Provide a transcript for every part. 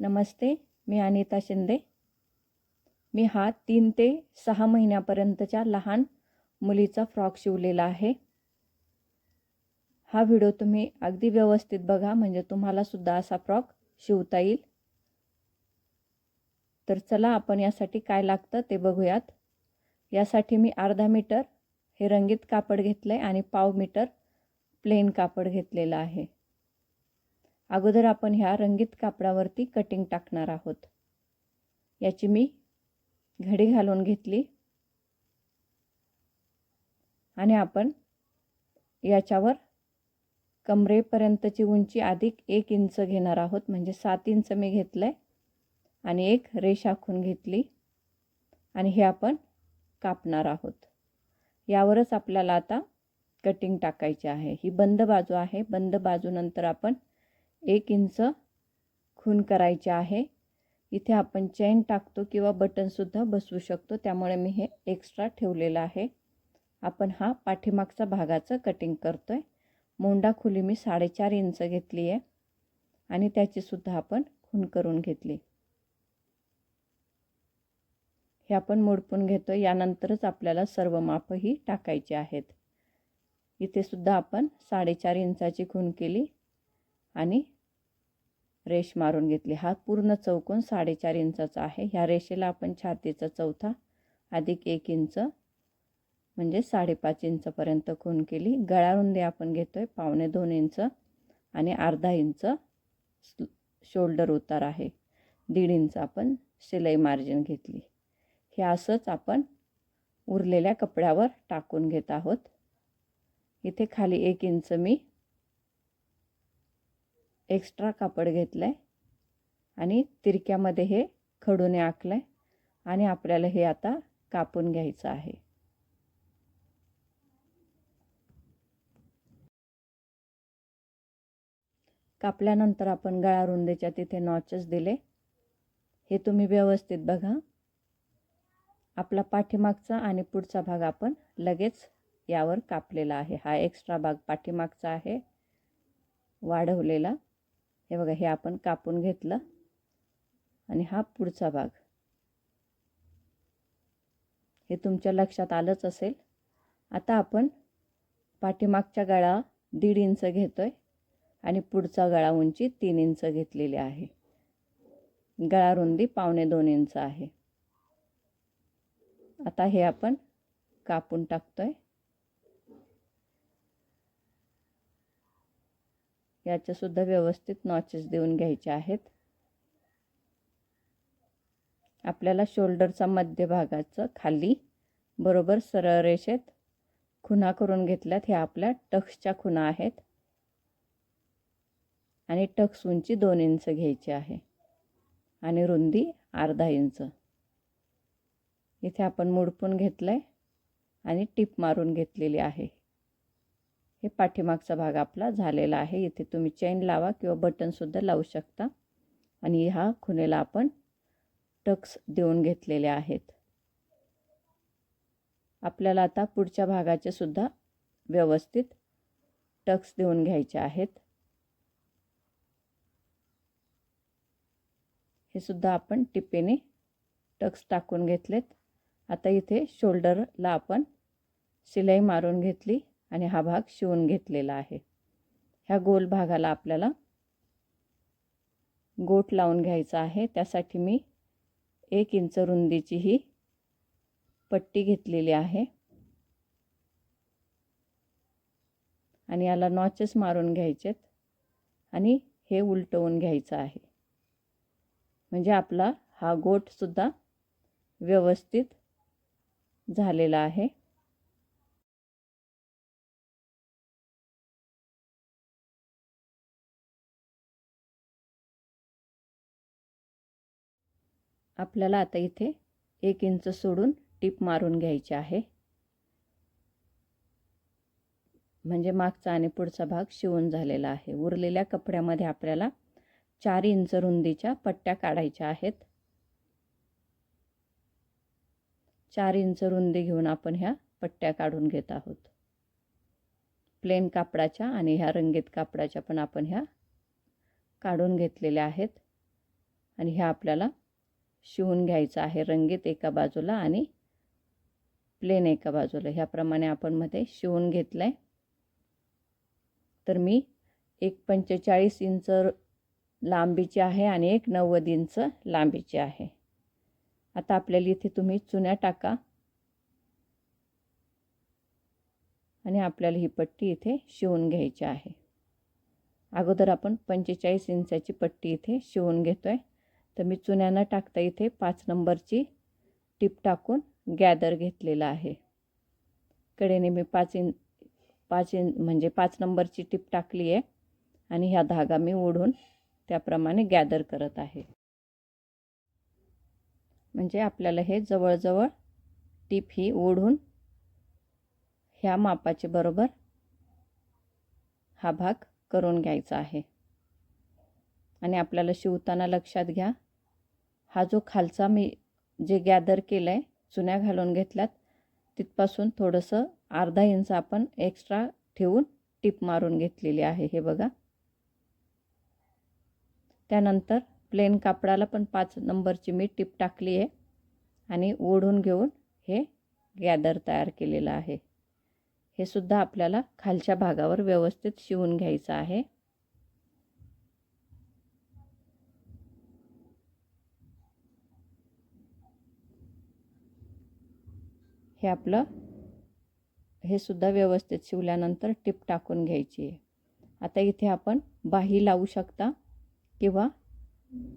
नमस्ते मी अनिता शिंदे. मी हा तीन ते सहा महिन्यापर्यंतच्या लहान मुलीचा फ्रॉक शिवलेला आहे. हा व्हिडिओ तुम्ही अगदी व्यवस्थित बघा म्हणजे तुम्हालासुद्धा असा फ्रॉक शिवता येईल. तर चला आपण यासाठी काय लागतं ते बघूयात. यासाठी मी अर्धा मीटर हे रंगीत कापड घेतलं आहे आणि पाव मीटर प्लेन कापड घेतलेलं आहे. अगोदर आपण ह्या रंगीत कापडावरती कटिंग टाकणार आहोत. याची मी घडी घालून घेतली. आणि आपण याच्यावर कमरेपर्यंतची उंची अधिक एक इंच घेणार आहोत. म्हणजे सात इंच मी घेतलं आहे आणि एक रेष आखून घेतली. आणि हे आपण कापणार आहोत. यावरच आपल्याला आता कटिंग टाकायची आहे. ही बंद बाजू आहे. बंद बाजूनंतर आपण एक इंच खून करायचे आहे. इथे आपण चेन टाकतो किंवा बटनसुद्धा बसवू शकतो. त्यामुळे मी हे एक्स्ट्रा ठेवलेलं आहे. आपण हा पाठीमागचा भागाचं कटिंग करतो आहे मोंडा खुली मी साडेचार इंच घेतली आहे. आणि त्याचीसुद्धा आपण खून करून घेतली. हे आपण मोडपून घेतो यानंतरच आपल्याला सर्व मापही टाकायचे आहेत. इथे सुद्धा आपण साडेचार इंचाची खून केली. आणि रेश मारून घेतली. हा पूर्ण चौकोन साडेचार इंचाचा आहे. ह्या रेषेला आपण छातीचा चौथा अधिक एक इंच म्हणजे साडेपाच इंचपर्यंत खून केली. गळारुंदी आपण घेतो आहे पावणे दोन इंच आणि अर्धा इंच शोल्डर उतार आहे. दीड इंच आपण शिलाई मार्जिन घेतली. हे असंच आपण उरलेल्या कपड्यावर टाकून घेत आहोत. इथे खाली एक इंच मी एक्स्ट्रा कापड घेतलं आहे आणि तिरक्यामध्ये हे खडूने आखलं आहे आणि आपल्याला हे आता कापून घ्यायचं आहे. कापल्यानंतर आपण गळा रुंदीच्या तिथे नॉचेस दिले. हे तुम्ही व्यवस्थित बघा. आपला पाठीमागचा आणि पुढचा भाग आपण लगेच यावर कापलेला आहे. हा एक्स्ट्रा भाग पाठीमागचा आहे. वाढवलेला. हे बघा हे आपण कापून घेतलं. आणि हा पुढचा भाग. हे तुमच्या लक्षात आलंच असेल. आता आपण पाठीमागच्या गळा दीड इंच घेतो आहे आणि पुढचा गळा उंची तीन इंच घेतलेली आहे. गळा रुंदी पावणे दोन इंच आहे. आता हे आपण कापून टाकतो आहे याच्यासुद्धा व्यवस्थित नॉचेस देऊन घ्यायचे आहेत. आपल्याला शोल्डरचा मध्यभागाचं खाली बरोबर सरळ रेषेत खुणा करून घेतल्यात. ह्या आपल्या टक्सच्या खुणा आहेत. आणि टक्स उंची दोन इंच घ्यायची आहे. आणि रुंदी अर्धा इंच. इथे आपण मुडपून घेतलं आहे आणि टीप मारून घेतलेली आहे. हे पाठीमागचा भाग आपला झालेला आहे. इथे तुम्ही चेन लावा किंवा बटनसुद्धा लावू शकता. आणि ह्या खुनेला आपण टक्स देऊन घेतलेले आहेत. आपल्याला आता पुढच्या भागाचे सुद्धा व्यवस्थित टक्स देऊन घ्यायचे आहेत. हे सुद्धा आपण टिपेने टक्स टाकून घेतलेत. आता इथे शोल्डरला आपण शिलाई मारून घेतली. आणि हा भाग शिवून घेतलेला आहे. ह्या गोल भागाला आपल्याला गोट लावून घ्यायचा आहे. त्यासाठी मी एक इंच रुंदीची ही पट्टी घेतलेली आहे. आणि याला नॉचेस मारून घ्यायचेत आणि हे उलटवून घ्यायचं आहे. म्हणजे आपला हा गोटसुद्धा व्यवस्थित झालेला आहे. आपल्याला आता इथे एक इंच सोडून टीप मारून घ्यायची आहे. म्हणजे मागचा आणि पुढचा भाग शिवून झालेला आहे. उरलेल्या कपड्यामध्ये आपल्याला चार इंच रुंदीच्या पट्ट्या काढायच्या आहेत. चार इंच रुंदी घेऊन आपण ह्या पट्ट्या काढून घेत आहोत. प्लेन कापडाच्या आणि ह्या रंगीत कापडाच्या पण आपण ह्या काढून घेतलेल्या आहेत. आणि ह्या आपल्याला शिवून घ्यायचं आहे रंगीत एका बाजूला आणि प्लेन एका बाजूला. ह्याप्रमाणे आपण मध्ये शिवून घेतलं आहे तर मी एक पंचेचाळीस इंच लांबीची आहे आणि एक नव्वद इंच लांबीची आहे. आता आपल्याला इथे तुम्ही चुन्या टाका. आणि आपल्याला ही पट्टी इथे शिवून घ्यायची आहे. अगोदर आपण पंचेचाळीस इंचाची पट्टी इथे शिवून घेतो आहे तर मी चुन्यानं टाकता इथे पाच नंबरची टीप टाकून गॅदर घेतलेला आहे. कडेने मी पाच इन पाच इन म्हणजे पाच नंबरची टीप टाकली आहे आणि ह्या धागा मी ओढून त्याप्रमाणे गॅदर करत आहे. म्हणजे आपल्याला हे जवळजवळ टीप ही ओढून ह्या मापाचे बरोबर हा भाग करून घ्यायचा आहे. आणि आपल्याला शिवताना लक्षात घ्या हा जो खालचा मी जे गॅदर केलं आहे चुन्या घालून घेतल्यात तिथपासून थोडंसं अर्धा इंच आपण एक्स्ट्रा ठेवून टीप मारून घेतलेली आहे हे बघा. त्यानंतर प्लेन कापडाला पण पाच नंबरची मी टिप टाकली आहे आणि ओढून घेऊन हे गॅदर तयार केलेलं आहे. हे सुद्धा आपल्याला खालच्या भागावर व्यवस्थित शिवून घ्यायचं आहे. हे आपलं हे सुद्धा व्यवस्थित शिवल्यानंतर टिप टाकून घ्यायची आहे. आता इथे आपण बाही लावू शकता किंवा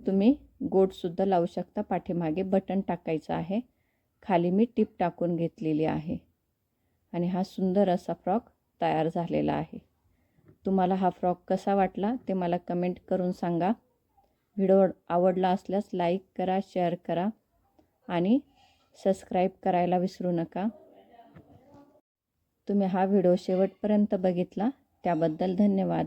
तुम्ही गोटसुद्धा लावू शकता. पाठीमागे बटन टाकायचं आहे. खाली मी टिप टाकून घेतलेली आहे. आणि हा सुंदर असा फ्रॉक तयार झालेला आहे. तुम्हाला हा फ्रॉक कसा वाटला ते मला कमेंट करून सांगा. व्हिडिओ आवडला असल्यास लाईक करा शेअर करा आणि सबस्क्राईब करायला विसरू नका. तुम्ही हा व्हिडिओ शेवटपर्यंत बघितला त्याबद्दल धन्यवाद.